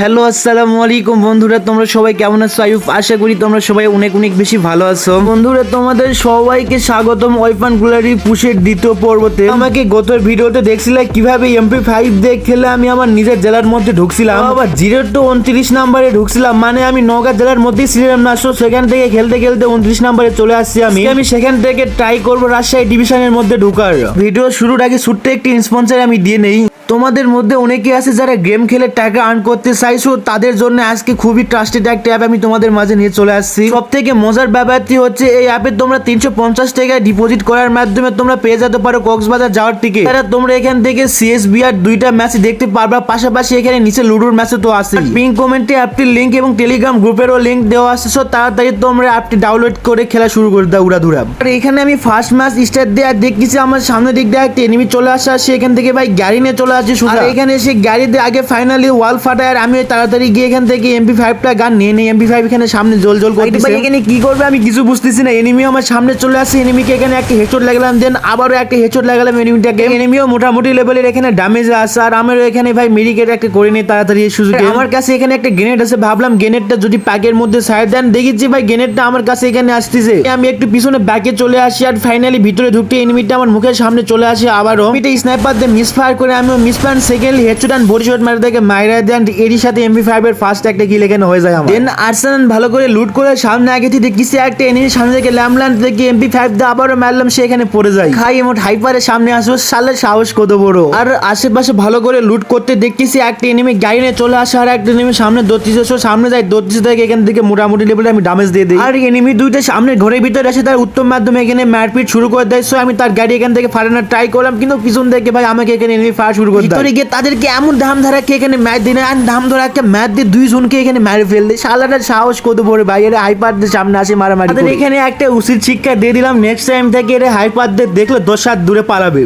Hello, আসসালামু আলাইকুম। বন্ধুরা, তোমরা সবাই কেমন আছো? আয়ুফ আশা করি তোমরা সবাই অনেক অনেক বেশি ভালো আছো। বন্ধুরা, তোমাদের সবাইকে স্বাগতম ওয়েপন গুলারি পুশের দ্বিতীয় পর্বতে। আমাকে গত ভিডিওতে দেখছিলে কীভাবে এমপি ফাইভ দিয়ে খেলে আমি আমার নিজের জেলার মধ্যে ঢুকছিলাম। আবার জিরো টু উনত্রিশ নাম্বারে ঢুকছিলাম। মানে আমি নওগাঁ জেলার মধ্যেই ছিলাম না। সো সেখান থেকে খেলতে খেলতে উনত্রিশ নাম্বারে চলে আসছি আমি। আমি সেখান থেকে ট্রাই করব রাজশাহী ডিভিশনের মধ্যে ঢুকার। ভিডিও শুরুর আগে ছোট্ট একটি স্পন্সর আমি দিয়ে নেই। তোমাদের মধ্যে অনেকে আছে যারা গেম খেলে টাকা আর্ন করতে চাইছো, তাদের জন্য আজকে খুবই ট্রাস্টেড একটা অ্যাপ আমি তোমাদের মাঝে নিয়ে চলে আসছি। সব থেকে মজার ব্যাপারটি হচ্ছে, এই অ্যাপে তোমরা তিনশো পঞ্চাশ টাকা ডিপোজিট করার মাধ্যমে তোমরা পেয়ে যেতে পারো কক্সবাজার যাওয়ার টিকিট তারা তোমরা এখান থেকে সিএসবি আর দুইটা ম্যাচ দেখতে পারবা, পাশাপাশি এখানে নিচে লুডোর ম্যাচও তো আছে। পিন কমেন্টে অ্যাপটির লিঙ্ক এবং টেলিগ্রাম গ্রুপেরও লিঙ্ক দেওয়া আছে সো তাড়াতাড়ি তোমরা অ্যাপটি ডাউনলোড করে খেলা শুরু করে দাও উড়াধুরা। আর এখানে আমি ফার্স্ট ম্যাচ স্টার্ট দিয়ে দেখতেছি, আমার সামনে দিক দিয়ে একটা এনিমি চলে আসে সে এখান থেকে ভাই গাড়ি নিয়ে চলে আসছে শুধু এখানে এসে গাড়িতে আগে ফাইনালি ওয়াল ফাটায় আর আমি তাড়াতাড়ি গিয়ে এখান থেকে এমপি ফাইভটা গান নিয়ে নেই। এমপি ফাইভ এখানে সামনে জল জল করতেছে। এখানে কি করবে আমি কিছু বুঝতেছি না। এনিমি আমার সামনে চলে আসছে। এনিমিকে এখানে একটা হেডশট লাগালাম দেন আবারও একটা হেডশট লাগালাম এনিমিটাকে এনিমিও মোটামুটি লেভেলের এখানে ড্যামেজ আছে। আর আমারও এখানে ভাই মেডিকেট একটা করে নিই তাড়াতাড়ি এই সুযোগে। আমার কাছে এখানে একটা গ্রেনেড আছে। ভাবলাম গ্রেনেডটা যদি প্যাকের মধ্যে সাইড দেন। দেখেছি ভাই গ্রেনেডটা আমার কাছে এখানে আসতেছে। আমি একটু পিছনে ব্যাকে চলে আসি আর ফাইনালি ভিতরে ঢুকতে এনিমিটা আমার মুখের সামনে চলে আসে আবারও। এটা স্নাইপার দিয়ে মিস ফায়ার করে আমি miss fire second headshot and body shot মারে দেখে মাইরা দেন। এরই সাথে এমপি ফাইভ এর ফার্স্ট একটা কিল এখানে হয়ে যায় দেন আর্সেনাল ভালো করে লুট করে সামনে আগে থেকে দেখছি একটা এনিমি সামনে থেকে ল্যামল্যান্ড থেকে এমপি ফাইভ দিয়ে আবারও মারলাম, সে এখানে পড়ে যায়। খাই এমন হাইপারের সামনে আসব সালে সাহস কত বড়। আর আশেপাশে ভালো করে লুট করতে দেখতেছি একটা এনিমি গাড়ি নিয়ে চলে আসে আর একটা এনিমি সামনে দত্তিছে সামনে যায় দত্তিছে থেকে এখান থেকে মোটামুটি লেভেলে আমি ড্যামেজ দিয়ে দিই। আর এনিমি দুইটা সামনে ঘরের ভিতরে এসে তার উত্তম মাধ্যমে এখানে মারপিট শুরু করে দেয় সো আমি তার গাড়ি এখান থেকে ফাটানোর ট্রাই করলাম, কিন্তু পিছন থেকে ভাই আমাকে এখানে এনিমি ফায়ার শুরু ভিতরে গিয়ে তাদেরকে এমন ধাম ধারাকে এখানে ম্যাচ দিনে আর ধাম ধরাকে ম্যাচ দিয়ে দুই জনকে এখানে মেরে ফেল দেয়। শালাটার সাহস কত বড় ভাই এর হাইপারদের সামনে আসে মারামারি এখানে একটা উচিত শিক্ষা দিয়ে দিলাম নেক্সট টাইম থেকে এর হাইপারদের দেখলে দশ হাত দূরে পালাবে।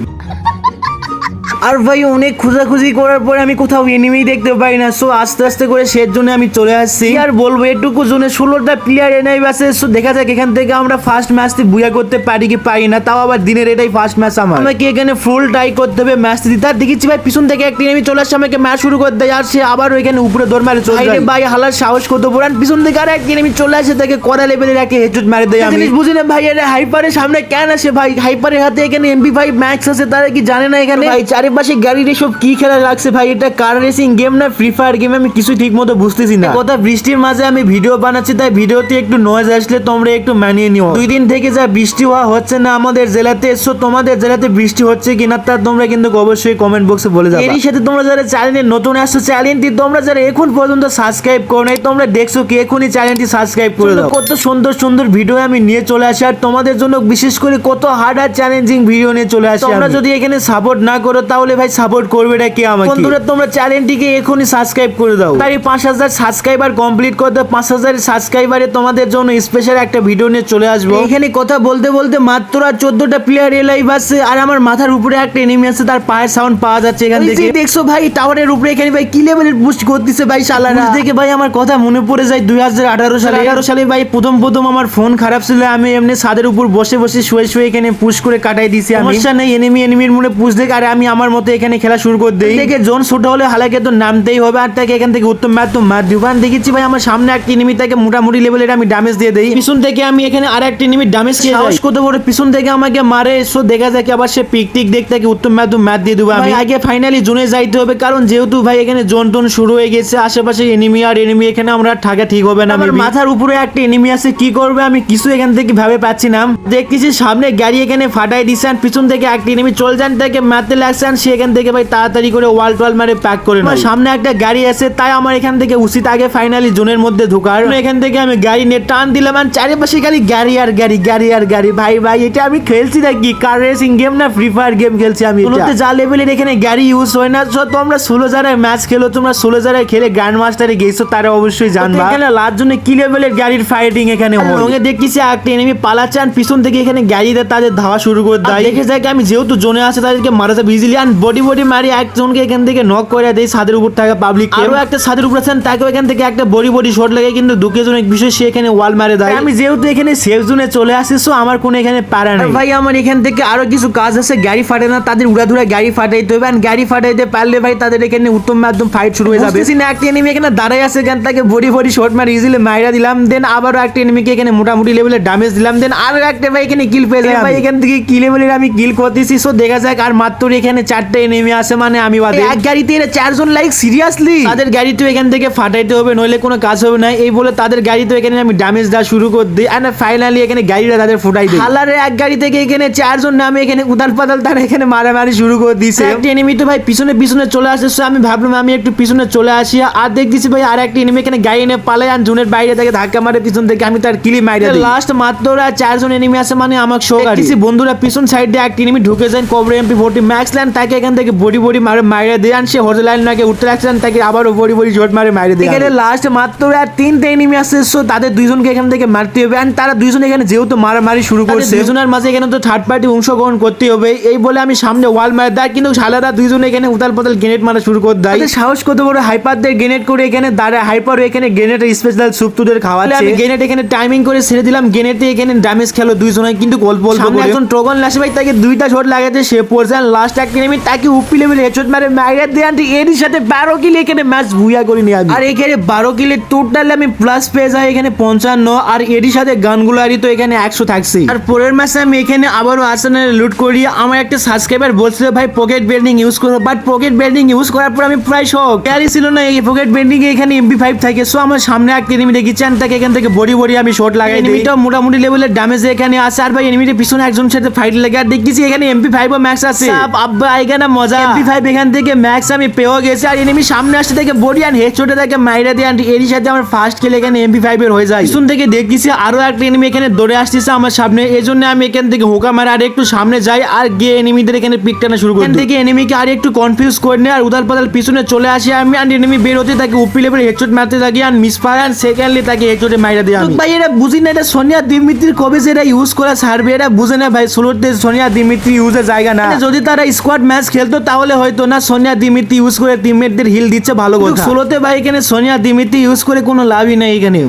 আর ভাই অনেক খোঁজাখুঁজি করার পরে আমি কোথাও এনিমি দেখতে পাই না। সো আস্তে আস্তে করে শেষ জন্য আমি চলে আসছি। আর বলব এটুকু জোনে ষোলোটা প্লেয়ার এনে আছে। সো দেখা যাক এখান থেকে আমরা ফার্স্ট ম্যাচটি বুয়া করতে পারি কি পারি না। তাও আবার দিনের এটাই ফার্স্ট ম্যাচ আমার। আমাকে এখানে ফুল ট্রাই করতে হবে ম্যাচটি দিতে। আর দেখেছি ভাই পিছন থেকে একটি এনিমি চলে আসছে আমাকে ম্যাচ শুরু করতে আর সে আবার এখানে উপরে দৌড় মারে চলে যায়। ভাই হালার সাহস কত আর পিছন থেকে আর একটা এনিমি চলে আসে তাকে কড়া লেভেলের একটা হেডশট মারে দেয় আমি। বুঝি না ভাই এর হাইপারের সামনে কেন আসে ভাই? হাইপারের হাতে এখানে এমপি ফাইভ ম্যাক্স আছে তারা কি জানে না এখানে? ভাই চারিপাশে গাড়ির এসব কি খেলা লাগছে ভাই? এটা কার রেসিং গেম না? ফ্রি ফায়ার গেম আমি কিছু ঠিক মতো বুঝতেছি না। কথা বৃষ্টির মাঝে আমি ভিডিও বানাচ্ছি তাই ভিডিওতে একটু নয়েজ আসলে তোমরা একটু মানিয়ে নিও। দুই দিন থেকে যা বৃষ্টি হওয়া হচ্ছে না আমাদের জেলাতে এসো তোমাদের জেলাতে বৃষ্টি হচ্ছে কিনা তা তোমরা কিন্তু অবশ্যই কমেন্ট বক্সে বলে যাবে। এরই সাথে তোমরা যারা চ্যানেলে নতুন আসছো চ্যানেলটি তোমরা যারা এখন পর্যন্ত সাবস্ক্রাইব করো নাই তোমরা দেখছ কি এখনই চ্যানেলটি সাবস্ক্রাইব করে দাও। কত সুন্দর সুন্দর ভিডিও আমি নিয়ে চলে আসি আর তোমাদের জন্য বিশেষ করে কত হার্ড আর চ্যালেঞ্জিং ভিডিও নিয়ে চলে আসি তোমরা যদি এখানে সাপোর্ট না করো তাহলে ভাই সাপোর্ট করবে না কে আমাকে? বন্ধুরা তোমরা চ্যানেলটিকে এখনই সাবস্ক্রাইব করে দাও। তাই পাঁচ হাজার সাবস্ক্রাইবার কমপ্লিট করতে পাঁচ হাজার সাবস্ক্রাইবারে তোমাদের জন্য স্পেশাল একটা ভিডিও নিয়ে চলে আসব। এখানে কথা বলতে বলতে মাত্র আর চোদ্দটা প্লেয়ার এ লাইভ আছে আর আমার মাথার উপরে একটা এনিমি আছে তার পায়ের সাউন্ড পাওয়া যাচ্ছে এখান থেকে। দেখছ ভাই টাওয়ারের উপরে এখানে ভাই কি লেভেলের বুস্ট করতেছে ভাই শালারা? দেখে ভাই আমার কথা মনে পড়ে যায় দুই হাজার আঠারো সালে। এগারো সালে ভাই প্রথম প্রথম আমার ফোন খারাপ ছিল আমি এমনি ছাদের উপর বসে বসে শুয়ে শুয়ে এখানে পুশ করে কাটাই দিছি আমি। সমস্যা নেই এনিমি এনিমির মনে পুশ দেখে আর আমি আমার মতো এখানে খেলা শুরু করে দিই। দেখে জোন ছোট হলে হালাকে তো নামতেই হবে আর তাকে এখান থেকে উত্তম ম্যাথ তো মার দিব। কারণ দেখেছি ভাই আমার সামনে একটা এনিমি তাকে মোটামুটি লেভেলের আমি ড্যামেজ দিয়ে দেই। পিছন থেকে আমি এখানে আর একটা এনিমি ড্যামেজ খেয়ে সাহস কত বড় পিছন থেকে আমাকে মারে এসো দেখা যায় কি আবার সে পিক টিক দেখতে কি উত্তম ম্যাথ ম্যাথ দিয়ে দেবো আমি। আগে ফাইনালি জোনে যাইতে হবে কারণ যেহেতু ভাই এখানে জোন টোন শুরু হয়ে গেছে আশেপাশে এনিমি আর এনিমি এখানে আমরা ঠাকা ঠিক হবে না আমার মাথার উপরে একটা এনিমি আছে কি করবে আমি কিছু এখান থেকে ভাবে পাচ্ছি না। দেখতেছি সামনে গাড়ি এখানে ফাটাই আর পিছন থেকে একটা এনিমি চল যান তাকে মারতে লাগছে আর সে এখান থেকে ভাই তাড়াতাড়ি করে ওয়াল টোয়াল মারে প্যাক করে নেয় সামনে একটা গাড়ি আছে তাই আমার এখান থেকে উচিত আগে ফাইনালি জোনের মধ্যে ঢোকার। এখান থেকে আমি গাড়ি নিয়ে টান দিলাম আর চারিপাশে খালি গাড়ি আর গাড়ি গাড়ি আর গাড়ি। ভাই ভাই এটা আমি খেলছি নাকি? কার রেসিং গেম না? ফ্রি ফায়ার গেম খেলছি আমি যা লেভেলের এখানে গাড়ি ইউজ হয় না তো তোমরা ষোলো জায়গায় ম্যাচ খেলো তোমরা ষোলো জায়গায় খেলে গ্র্যান্ড মাস্টারে গেছো তারা অবশ্যই জানবা। এখানে লাস্ট জন্য কি লেভেলের গাড়ির ফাইটিং এখানে রঙে দেখতেছি একটা এনিমি পালাচ্ছে আর পিছন থেকে এখানে গাড়িতে তাদের ধাওয়া শুরু করে দেয়। দেখে যায় আমি যেহেতু জোনে আছে তাদেরকে মারা যাবে ইজিলি আর বডি বডি মারি একজনকে এখান থেকে নক করে দেয় ছাদের উপর থাকা পাবলিক আরও একটা ছাদের উপর আছেন তাকে এখান থেকে একটা বডি বডি শট লাগে কিন্তু দুঃখের জন্য বিষয় সে এখানে ওয়াল মারে দেয় আমি যেহেতু এখানে সেফ জোনে চলে আসি সো আমার কোনো এখানে পারা নাই। ভাই আমার এখান থেকে আরও কিছু কাজ আছে গাড়ি ফাটে না তাদের উড়াধুরা গাড়ি ফাটাইতে হবে and গাড়ি ফাটাইতে পারলে ভাই তাদের এখানে উত্তম মাধ্যম ফাইট শুরু হয়ে যাবে। বুঝতেছি না একটা এনিমি এখানে দাঁড়াই আছে এখান থেকে বডি বডি শট মারি ইজিলি মাইরা দিলাম দেন আবারও একটা এনিমিকে এখানে মোটামুটি লেভেলে ড্যামেজ দিলাম দেন আরও একটা ভাই এখানে কিল পেয়ে ভাই এখান থেকে কি লেভেলের আমি কিল করতেছি সো দেখা যাক আর মাত্র এখানে চারটে এনিমি আছে মানে আমি বাদে। এক গাড়িতে এরা চারজন লাইক সিরিয়াসলি তাদের গাড়ি তো এখান থেকে ফাটাইতে হবে নইলে কোনো কাজ হবে না। এই বলে তাদের গাড়ি তো এখানে আমি ড্যামেজ দেওয়া শুরু করে দিই। এন্ড ফাইনালি এখানে গাড়িটা তাদের ফুটাই দিই হালারে এক গাড়ি থেকে এখানে চারজন নামে এখানে উদাল পাতাল তারা এখানে মারামারি শুরু করে দিয়েছে একটা এনিমি তো ভাই পিছনে পিছনে চলে আসে so আমি ভাবলাম আমি একটু পিছনে চলে আসি। আর দেখতেছি ভাই আর একটা এনিমি এখানে গাড়ি নিয়ে পালাই আর জুনের বাইরে থেকে ধাক্কা মারে পিছন থেকে আমি তার কিলি মাইরে লাস্ট মাত্র আর চারজন এনিমি আছে মানে আমার শো কিছু বন্ধুরা পিছন সাইড দিয়ে একটা এনিমি ঢুকে যান কবর এমপি ফোর্টি ম্যাক্স ল্যান্ড তাকে এখান থেকে বডি বডি মারে মাইরে দিয়ে আর সে হোটেল লাইন নাকি উঠতে রাখছেন তাকে আবারও বডি বডি জোট মারে মাইরে দিয়ে এখানে লাস্ট মাত্র আর তিনটে এনিমি আছে সো তাদের দুইজনকে এখান থেকে মারতে হবে। And তারা দুইজন এখানে যেহেতু মারামারি শুরু করছে। দুজনের মাঝে এখানে তো থার্ড পার্টি অংশগ্রহণ করতে হবে। এই বলে আমি সামনে ওয়াল মার দেয় কিন্তু শালারা দুইজন এখানে উতাল পাতাল গ্রেনেড মারা শুরু করে দেয়। সাহস কত বড় হাইপারদের গ্রেনেড করে এখানে দাঁড়ায় হাইপার এখানে গ্রেনেড স্পেশাল সুপ তুদের খাওয়াচ্ছে। আমি গ্রেনেড এখানে টাইমিং করে ছেড়ে দিলাম গ্রেনেডে এখানে ড্যামেজ খেলো দুইজনে কিন্তু অল্প অল্প করে। একজন ট্রগন লাসে ভাই তাকে দুইটা শট লাগাতে সে পড়ছে লাস্ট একটা এনিমি তাকে উপি লেভেল হেডশট মারে মাইরা দিয়ে আনটি। এর সাথে 12 কিল এখানে ম্যাচ ভুইয়া করে নিয়ে আমি আর এখানে 12 কিলে টোটাল আমি প্লাস পেয়ে যাই এখানে 55 আর এর সাথে গানগুলো আরই তো এখানে 100 থাকছে আর পরের ম্যাচে আমি এখানে আবারও আর্সেনাল লুট করি। আমার একটা সাবস্ক্রাইবার বলছিল ভাই পকেট বেন্ডিং ইউজ করো। বাট পকেট বেন্ডিং ইউজ করার পর আমি প্রায় শক ক্যারি ছিল না এই পকেট বেন্ডিং এখানে এমপি ফাইভ থাকে। সো আমার সামনে একটা এনিমি দেখেছি and তাকে এখান থেকে বডি বডি আমি শট লাগাই এনিমিটা মোটামুটি লেভেলের ড্যামেজ এখানে আছে। আর ভাই এনিমিটার পিছনে একজন সাথে ফাইট লাগে আর দেখতেছি এখানে এমপি ফাইভ ও ম্যাক্স আছে। আব্বা? এখানে মজা। এমপি ফাইভ এখান থেকে ম্যাক্স আমি পেয়েও গেছি। আর এনিমি সামনে আসতে থেকে বডি আর হেডশটে তাকে মাইরা দিয়ে and এরই সাথে আমার ফার্স্ট খেলে এখানে এমপি ফাইভ এর হয়ে যায়। পিছন থেকে দেখতেছি আরও একটা এনিমি এখানে দৌড়ে আসতেছে আমার সামনে। এই জন্য আমি এখান থেকে হোকা মারা আর একটু সামনে যাই আর গিয়ে এনিমিদের এখানে পিক টানা শুরু করি। থেকে এনিমিকে আর একটু কনফিউজ করে নেই আর উদাল পাতাল পিছনে চলে আসি আমি আর এনিমি বের হতে তাকে উপি লেভেল হেডশট মারতে থাকি আর মিস পায় আর সেকেন্ডলি তাকে হেডশটে মাইরা আমি। ভাই এটা বুঝি না এটা সোনিয়া দিমিত্রির কবে যে এরা ইউজ করা ছাড়বে? এরা বুঝে না ভাই সোলোতে সোনিয়া দিমিত্রি ইউজের জায়গা না। যদি তারা স্কোয়াড ম্যাচ খেলতো তাহলে হয়তো না সোনিয়া দিমিত্রি ইউজ করে টিমমেটদের হিল দিচ্ছে ভালো কথা। সোলোতে ভাই এখানে সোনিয়া দিমিত্রি ইউজ করে কোনো লাভই নেই এখানে।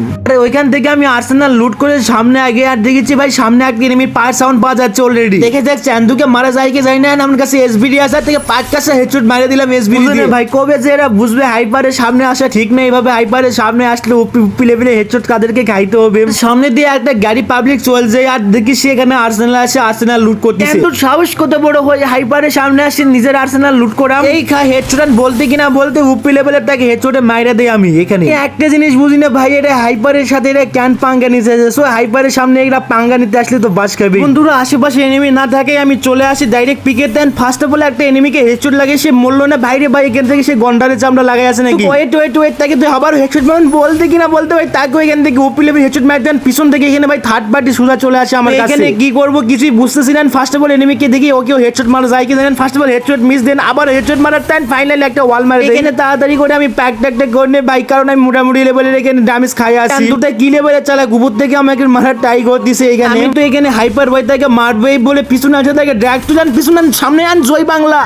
ওইখান থেকে আমি আর্সেনাল লুট করে সামনে আগে আর দেখেছি ভাই সামনে একটা এনিমি পার সাউন্ড পাওয়া যাচ্ছে অলরেডি দেখে যাক চান্দুকে মারা যায় কি যায় না আমার কাছে এসবিডি আছে আর থেকে পাঁচ কাছে হেডশট মারে দিলাম এসবিডি ভাই কবে যে এরা বুঝবে হাইপারের সামনে আসা ঠিক নেই এইভাবে হাইপারের সামনে আসলে উপি উপি লেভেলে হেডশট কাদেরকে খাইতে হবে। সামনে দিয়ে একটা গাড়ি পাবলিক চলছে আর দেখি সেখানে আর্সেনাল আসে আর্সেনাল লুট করতেছে। কিন্তু সাহস কত বড় হয়ে হাইপারের সামনে আসে নিজের আর্সেনাল লুট করা এই খা হেডশট বলতে কিনা বলতে উপি লেভেলের তাকে হেডশটে মাইরা দেই আমি এখানে। একটা জিনিস বুঝি না ভাই এটা হাইপারের সাথে এটা ক্যান পাঙ্গা নিতে সো হাইপারের সামনে এরা পাঙ্গা নিতে আসলে তো বাস খাবে। বন্ধুরা আশেপাশে এনিমি না থাকে আমি চলে আসি ডাইরেক্ট পিকে দেন। ফার্স্ট অফ অল একটা এনিমিকে হেডশট লাগে সে মরলো না। বাইরে ভাই এখান থেকে সে গন্ডারে চামড়া লাগাই আছে নাকি? ওয়েট ওয়েট ওয়েট তাকে তুই আবার হেডশট মারেন বলতে কিনা বলতে ভাই তাকে এখান থেকে উপি লেভেল হেডশট মার দেন। পিছন থেকে এখানে ভাই থার্ড পার্টি সুজা চলে আসে আমার কাছে। এখানে কি করব কিছুই বুঝতেছি না। ফার্স্ট অফ অল এনিমিকে দেখি ওকেও হেডশট মারা যায় কি জানেন first all headshot miss then আবার হেডশট মারার টাইম ফাইনালি একটা ওয়াল মারে। দেন এখানে তাড়াতাড়ি করে আমি প্যাক ট্যাক ট্যাক করে নিয়ে বাইক কারণ আমি মোটামুটি লেভেলের এখানে ড্যামেজ খাই আসি দুটা কি লেভেলের চালা গুবুর থেকে আমাকে মারার ট্রাই করে দিছে এখানে। আমি তো এখানে হাইপার ভাই তাকে মারবে বলে পিছনে আছে তাকে ড্র্যাগ টু যান পিছনে সামনে আন জয় বাংলা।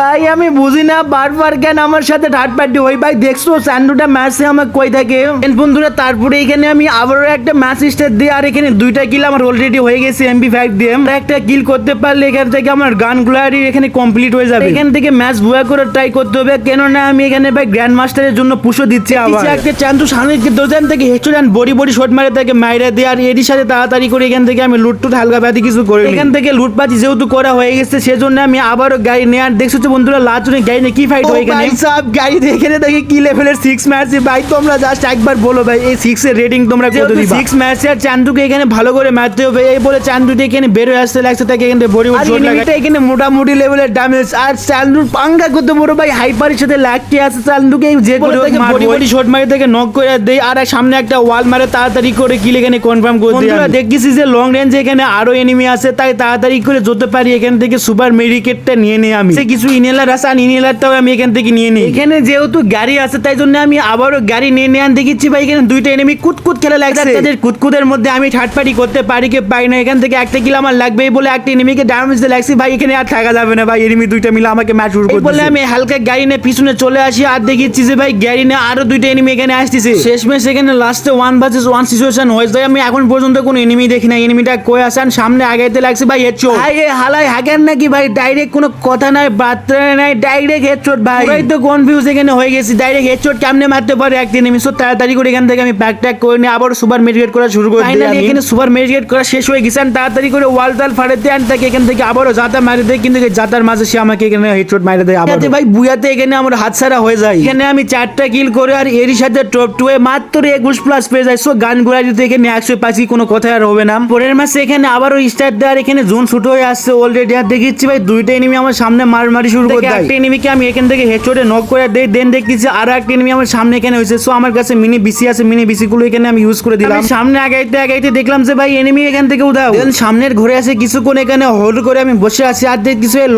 তাই আমি বুঝি না বারবার কেন আমার সাথে থার্ড পার্টি ওই ভাই দেখছ স্যান্ডুটা ম্যাচে আমার কই থাকে? বন্ধুরা তারপরে এখানে আমি আবারও একটা ম্যাচ স্টার দিয়ে আর এখানে দুইটা কিল আমার অলরেডি হয়ে গেছে এমপি ফাইভ দিয়ে। একটা কিল করতে পারলে এখান থেকে আমার গান গুলারি এখানে কমপ্লিট হয়ে যাবে। এখান থেকে ম্যাচ ভুয়া করে ট্রাই করতে হবে কেননা আমি এখানে ভাই গ্র্যান্ড মাস্টারের জন্য পুষো দিচ্ছি আবার। একটা চান্দু সামনে দোজান থেকে যান বড়ি বড়ি শট মারে তাকে মাইরা দিয়ে আর এরই সাথে তাড়াতাড়ি করে এখান থেকে আমি লুট টুট হালকা ব্যাধি কিছু করে। এখান থেকে লুটপাতি যেহেতু করা হয়ে গেছে সেজন্য আমি আবারও গাড়ি নেয়ার দেখছ তো বন্ধুরা লাচুনে গাড়ি নিয়ে কি ফাইট হয়ে গেছে সব গাড়ি দেখে দেখে কি লেভেলের সিক্স ম্যাচ ভাই তোমরা জাস্ট একবার বলো ভাই এই সিক্স এর রেটিং তোমরা কত দিবা? সিক্স ম্যাচ আর চান্দুকে এখানে ভালো করে মারতে হবে এই বলে চান্দুটি এখানে বের হয়ে আসতে লাগছে তাকে এখানে বডি বডি শট লাগে এখানে মোটামুটি লেভেলের ড্যামেজ আর চান্দুর পাঙ্গা কত বড় ভাই হাইপারের সাথে লাগতে আছে চান্দুকে যে করে বডি বডি শট মারে তাকে নক করে দেই আর সামনে একটা ওয়াল মারে তাড়াতাড়ি করে কিল এখানে কনফার্ম করে দেই বন্ধুরা দেখতেছি যে লং রেঞ্জে এখানে আরও এনিমি আছে তাই তাড়াতাড়ি করে যেতে পারি এখান থেকে সুপার মেডিকেটটা নিয়ে নিই আমি। সে কিছু ইনহেলার আছে আর ইনহেলারটাও আমি এখান থেকে নিয়ে নিই। এখানে যেহেতু গাড়ি আছে তাই জন্য আমি আবারও গাড়ি নিয়ে নিয়ে গেছি ভাই। এখানে দুইটা এনিমি কুতকুত খেলা লাগছে। তাদের কুতকুতের মধ্যে আমি থার্ড পার্টি করতে পারি কি পারি না এখান থেকে একটা কিল আমার লাগবেই বলে একটা এনিমিকে ড্যামেজ দিয়ে লাগছি। ভাই এখানে আর থাকা যাবে না ভাই এনিমি দুইটা মিলে আমাকে ম্যাচ শুরু করে বলে আমি হালকা গাড়ি নিয়ে পিছনে চলে আসি আর দেখেছি যে ভাই গাড়ি নিয়ে আরও দুইটা এনিমি এখানে আসতেছে। শেষ ম্যাচ এখানে লাস্টে ওয়ান ভার্সেস ওয়ান সিচুয়েশন হয়েছে। তাই আমি এখন পর্যন্ত কোনো এনিমি দেখি না এনিমিটা কই আসান সামনে আগাইতে লাগছে ভাই হেডশট ভাই হালাই হাগেন নাকি ভাই? ডাইরেক্ট কোনো কথা নাই বার্তা নাই ডাইরেক্ট হেডশট ভাই। পুরাই তো কনফিউজ এখানে হয়ে গেছি ডাইরেক্ট হেডশট কেমনে মারতে পারে এক এনিমি সো তাড়াতাড়ি করে এখান থেকে আমি ব্যাক ট্যাক করে নিয়ে আবার সুপার মেডিকেট করা শুরু করে দিই এখানে সুপার মেডিকেট করা শেষ হয়ে গেছে তাড়াতাড়ি করে ওয়াল টাল ফাড়াতে আন তাকে এখান থেকে আবারও জাতা মারি দেয় কিন্তু জাতার মাঝে সে আমাকে এখানে হেডশট মারি দেয় আবার ভাই বুয়াতে এখানে আমার হাতছাড়া হয়ে যায়। এখানে আমি চারটা কিল করে আর এরই সাথে টপ টু এ মাত্র একুশ প্লাস পেয়ে যায়। সো গানগুলা যদি এখানে একশো পাঁচি কোনো কথা আর হবে না। পরের মাসে এখানে আবারও স্টার্ট দেওয়ার এখানে জোন শুট হয়ে আসছে অলরেডি আর দেখেছি ভাই দুইটা এনিমি আমার সামনে মার মারি শুরু করে দেয়। একটা এনিমিকে আমি এখান থেকে হেডশটে নক করে দেই দেন দেখতেছি আরও একটা এনিমি আমার সামনে এখানে হয়েছে। সো আমার কাছে মিনি বিসি আছে মিনি বিসি গুলো এখানে আমি ইউজ করে দিলাম। সামনে আগাইতে আগাইতে দেখলাম যে ভাই এনিমি এখান থেকে দেন সামনের ঘরে কিছুক্ষণ এখানে হোল্ড করে আমি বসে আছি আর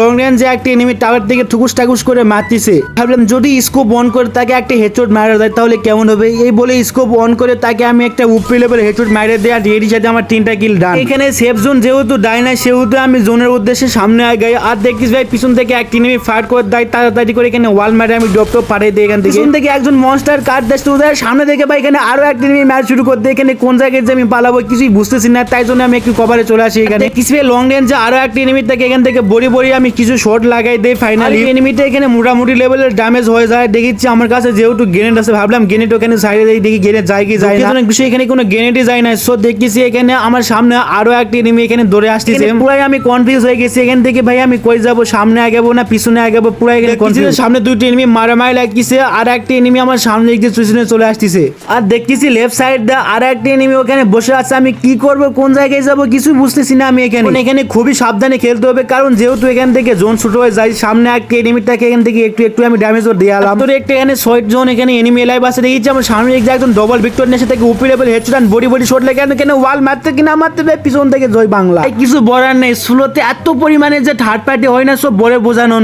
লং রেঞ্জে একটা এনিমি টাওয়ার থেকে ঠুকুস টাকুস করে মারতেছে। ভাবলাম যদি স্কোপ অন করে তাকে একটা হেডশট মারা দেয় তাহলে কেমন হবে? এই বলে স্কোপ অন করে তাকে আমি একটা উপরি লেভেল হেডশট মারে দেয় আর এরই সাথে আমার তিনটা কিল ডান এখানে সেফ জোন যেহেতু ডাই না সেহেতু আমি জোনের উদ্দেশ্যে সামনে আগাই আর দেখছিস ভাই পিছন থেকে এক এনিমি ফায়ার করে দেয় তাড়াতাড়ি করে এখানে ওয়াল মারে আমি ডপ টপ পাঠিয়ে দিই এখান থেকে। পিছন থেকে একজন মনস্টার দেখতে ওদের সামনে থেকে ভাই এখানে আরও একটা এনিমি ম্যাচ শুরু করতে এখানে কোন জায়গায় যে আমি পালাবো কিছুই বুঝতেছি না তাই জন্য আমি একটু কভারে চলে আসি এখানে। কিছু লং রেঞ্জে আরও একটা এনিমি থেকে এখান থেকে বড়ি বড়ি আমি কিছু শট লাগাই দেই ফাইনালি এনিমিটা এখানে মোটামুটি লেভেলের ড্যামেজ হয়ে যায় দেখেছি আমার কাছে যেহেতু গ্রেনেড আছে ভাবলাম গ্রেনেড ওখানে সাইডে দেই দেখি গ্রেনেড যায় কি যায় না। বিষয় এখানে কোনো গ্রেনেডই যায় না সো দেখতেছি এখানে আমার সামনে আরও একটা এনিমি এখানে দৌড়ে আসতেছে। পুরাই আমি কনফিউজ হয়ে গেছি এখান থেকে ভাই আমি কই যাব সামনে আগাবো না পিছনে আগাবো পুরাই কনফিউজ সামনে দুইটা এনিমি মারামারি লাগতেছে আর একটা এনিমি আমার সামনে দিকে পিছনে চলে আসতেছে। আর দেখতেছি লেফট সাইড দা আর একটা এনিমি ওখানে বসে আছে আমি কি করব কোন জায়গায় যাব কিছু বুঝতেছি না আমি এখানে। এখানে খুবই সাবধানে খেলতে হবে কারণ যেহেতু এখান থেকে জোন শুট হয়ে যায় সামনে একটা এনিমিটাকে এখান থেকে একটু একটু আমি ড্যামেজ দিয়ে আলাম তোর একটা এখানে শর্ট জোন এখানে এনিমি এলাই বাসে দেখেছি আমার সামনে এক একজন ডবল ভিক্টর নেশে থেকে উপি level headshot body body shot লেগে কেন ওয়াল মারতে কিনা মারতে পিছন থেকে জয় বাংলা। এই কিছু বলার নেই স্লোতে এত পরিমাণে যে থার্ড পার্টি হয় না সব বলে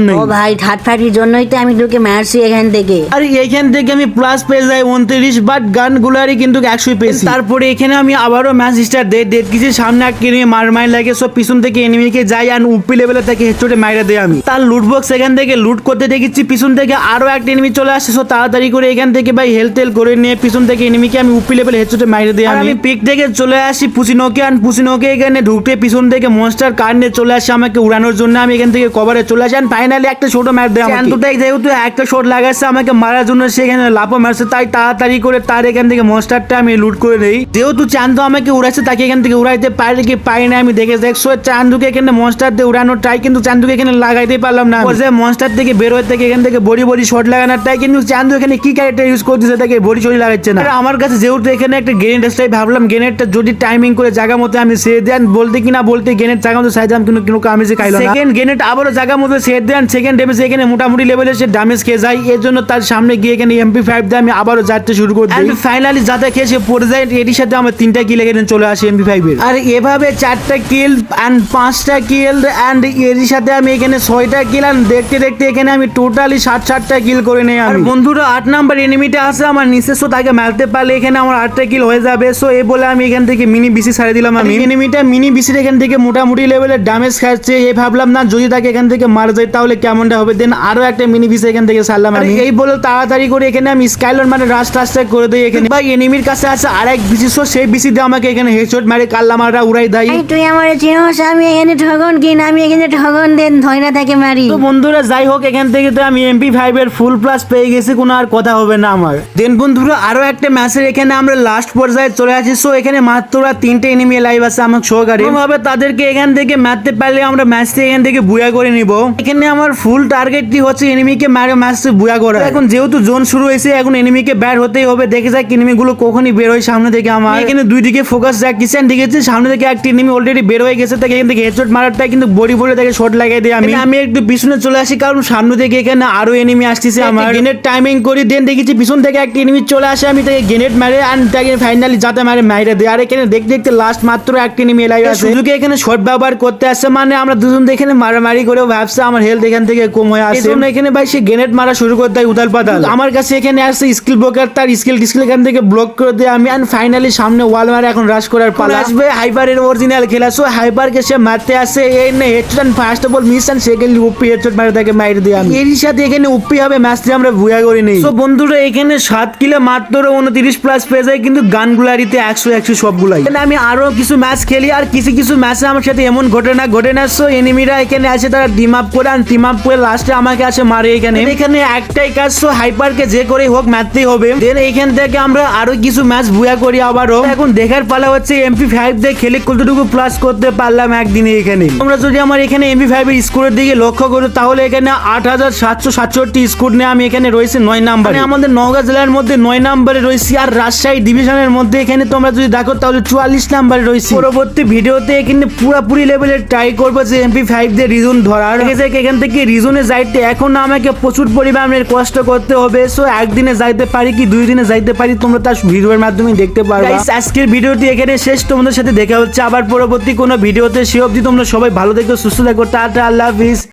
নেই। ও ভাই থার্ড পার্টির জন্যই তো আমি তোকে মারছি এখান থেকে। আর এইখান থেকে আমি প্লাস পেয়ে যাই উনত্রিশ বাট গান গুলারই কিন্তু একশো পেয়েছি। তারপরে এখানে আমি আবারও ম্যাচ স্টার দেয় দেড় কিছু সামনে এক এনিমি মার মার লাগে সব পিছন থেকে এনিমিকে যাই আর উপি লেভেলে তাকে হেডশটে মাইরা দেয় আমি। তার লুট বক্স এখান থেকে লুট করতে দেখেছি পিছন থেকে আরও একটা এনিমি চলে আসছে সো তাড়াতাড়ি করে এখান থেকে ভাই হেলথ টেল করে নিয়ে পিছন থেকে এনিমিকে আমি উপি লেভেলে হেডশটে মাইরা দেয় আমি। পিক থেকে চলে আসি পুচিনোকে আর পুচিনোকে এখানে ঢুকতে পিছন থেকে মনস্টার কার নিয়ে চলে আসে আমাকে উড়ানোর জন্য আমি এখান থেকে কভারে চলে আসি আর ফাইনালি একটা ছোট ম্যাচ দেয় আমাকে। দুটাই যেহেতু একটা শট লাগাচ্ছে আমাকে মারার জন্য সেখানে লাফো মারছে তাই তাড়াতাড়ি করে তার এখান থেকে মনস্টারটা আমি লুট করে নেই। যেহেতু চান্দু আমাকে উড়াচ্ছে তাকে এখান থেকে উড়াইতে পারি কি পারি না আমি দেখে দেখছ চান্দুকে এখানে মনস্টার দিয়ে উড়ানোর ট্রাই কিন্তু চান্দুকে এখানে লাগাইতে পারলাম না যে মনস্টার থেকে বের হয়ে থেকে এখান থেকে বড়ি বড়ি শট লাগানোর ট্রাই কিন্তু চান্দু এখানে কি ক্যারেক্টার ইউজ করতেছে তাকে বড়ি চড়ি লাগাচ্ছে না। আমার কাছে যেহেতু এখানে একটা গ্রেনেড আসছে ভাবলাম গ্রেনেডটা যদি টাইমিং করে জায়গা মতো আমি সেরে দেন বলতে কিনা বলতে গ্রেনেড জায়গা মতো সাইজ কিন্তু কোনো আমি যে খাইলাম সেকেন্ড গ্রেনেড আবারও জায়গা মতো সেরে দেন সেকেন্ড ড্যামেজ এখানে মোটামুটি লেভেলে সে ড্যামেজ খেয়ে যায়। এর জন্য তার সামনে গিয়ে এখানে এমপি ফাইভ দিয়ে আমি আবারও যাতে শুরু করি ফাইনালি যাতে খেয়ে সে পড়ে যায় এটির সাথে আমার তিনটা কিল এখানে চলে আসে এমপি ফাইভ এর। আর এভাবে চারটা কিল অ্যান্ড পাঁচটা কিল অ্যান্ড এর সাথে আমি এখানে ছয়টা কিল অ্যান্ড দেখতে দেখতে এখানে আমি টোটালি ষাট ষাটটা কিল করে নেই আর বন্ধুরা আট নাম্বার এনিমিটা আছে আমার নিচে সো তাকে মারতে পারলে এখানে আমার আটটা কিল হয়ে যাবে। সো এ বলে আমি এখান থেকে মিনি বিসি ছাড়ে দিলাম আমি। এনিমিটা মিনি বিসির এখান থেকে মোটামুটি লেভেলের ড্যামেজ খাচ্ছে। এ ভাবলাম না যদি তাকে এখান থেকে মারা যায় তাহলে কেমনটা হবে? দেন আরও একটা মিনি বিসি এখান থেকে ছাড়লাম আমি। এই বলে তাড়াতাড়ি করে এখানে আমি স্কাইলার মানে রাশ টাস্ট করে দিই এখানে। ভাই এনিমির কাছে আছে আরেক বিসি সো সেই বিসি দিয়ে আমাকে এখানে হেডশট মারে কাল্লা মারা উড়াই দেয়। তুই আমার চিনোস আমি এখানে ঠগন কিন আমি এখানে ঠগন দেন ধয়না থাকে মারি। তো বন্ধুরা যাই হোক এখান থেকে তো আমি এমপি ফাইভ এর ফুল প্লাস পেয়ে গেছি কোনো আর কথা হবে না আমার। দেন বন্ধুরা আরও একটা ম্যাচের এখানে আমরা লাস্ট পর্যায়ে চলে আসি। সো এখানে মাত্র তিনটে এনিমি লাইভ আছে আমার সহকারে। ভাবে তাদেরকে এখান থেকে মারতে পারলে আমরা ম্যাচটা এখান থেকে বুয়া করে নিব। এখানে আমার ফুল টার্গেটটি হচ্ছে এনিমিকে মারে ম্যাচটা বুয়া করা। এখন যেহেতু জোন শুরু হয়েছে এখন এনিমিকে ব্যাট হতেই হবে। দেখে যাক এনিমি গুলো কখনই বের হয় সামনে থেকে আমার। এখানে দুই দিকে ফোকাস রাখছি দেখেছি সামনে থেকে একটা এনিমি অলরেডি বের হয়ে গেছে তাকে এখান থেকে হেডশট মারারটা কিন্তু বডি বডি তাকে শট লাগাই দিই আমি। আমি একটু পিছনে চলে আসি কারণ সামনে থেকে এখানে আরও এনিমি আসতেছে আমার। গেনেট টাইমিং করি দেন দেখেছি পিছন থেকে একটা এনিমি চলে আসে আমি তাকে গেনেট মারে আর তাকে ফাইনালি যাতে মারে মাইরে দেয়। আর এখানে দেখতে দেখতে লাস্ট মাত্র একটা এনিমি এলাই আছে। সুযোগে এখানে শট ব্যবহার করতে আসছে মানে আমরা দুজন এখানে মারামারি করে ভাবছে আমার হেলথ এখান থেকে কম হয়ে আসে। এখানে ভাই সে গ্রেনেড মারা শুরু করে দেয় উদাল পাতাল। আমার কাছে এখানে আসছে স্কিল ব্লকার তার স্কিল স্কিল এখান থেকে ব্লক করে দেয় আমি আর ফাইনালি সামনে ওয়াল মারে এখন রাশ করার পালা। আসবে হাইপারের অরিজিনাল খেলা। সো হাইপারকে সে মারতে আসে এই নে headshot first of all miss and secondly উপি headshot মারে তাকে মাইর দিই আমি। এর সাথে এখানে উপি হবে ম্যাচটি আমরা ভুয়া করি নেই। সো বন্ধুরা এখানে সাত কিলো মাত্র উনত্রিশ প্লাস পেয়ে যায় কিন্তু গানগুলারিতে একশো একশো সবগুলাই। এখানে আমি আরও কিছু ম্যাচ খেলি আর কিছু কিছু ম্যাচে আমার সাথে এমন ঘটনা ঘটে না। সো এনিমিরা এখানে আসে তারা ডিম আপ করে টিম আপ করে লাস্টে আমাকে আসে মারে এখানে। এখানে একটাই কাজ সো হাইপারকে যে করে হোক মারতেই হবে। দেন এখান থেকে আমরা আরও কিছু ম্যাচ ভুয়া করি আবারও। এখন দেখার পালা হচ্ছে এমপি ফাইভ দিয়ে খেলে কতটুকু প্লাস করতে পারলাম একদিনে এখানে। তোমরা যদি আমার এখানে এমপি ফাইভ এর স্কোরের দিকে লক্ষ্য করো তাহলে এখানে আট হাজার সাতশো সাতষট্টি স্কোর নিয়ে আমি এখানে রয়েছে নয় নাম্বার আমাদের নওগাঁ জেলার মধ্যে নয় নাম্বারে রয়েছি আর রাজশাহী ডিভিশনের মধ্যে এখানে তোমরা যদি দেখো তাহলে চুয়াল্লিশ নাম্বারে রয়েছি। পরবর্তী ভিডিওতে এখানে পুরাপুরি লেভেলের ট্রাই করব যে এমপি ফাইভ দিয়ে রিজন ধরার। এখান থেকে রিজনে যাইতে এখন আমাকে প্রচুর পরিমাণে কষ্ট করতে হবে। সো একদিনে যাইতে পারি কি, দুই দিনে যাইতে পারি তোমরা তার ভিডিওর মাধ্যমে দেখতে পারবে। আজকের ভিডিওটি এখানে শেষ। তোমাদের সাথে দেখা হচ্ছে আবার পরবর্তী কোনো ভিডিওতে। সে অবধি তোমরা সবাই ভালো দেখো সুস্থ দেখো টাটা, আল্লাহ হাফিজ।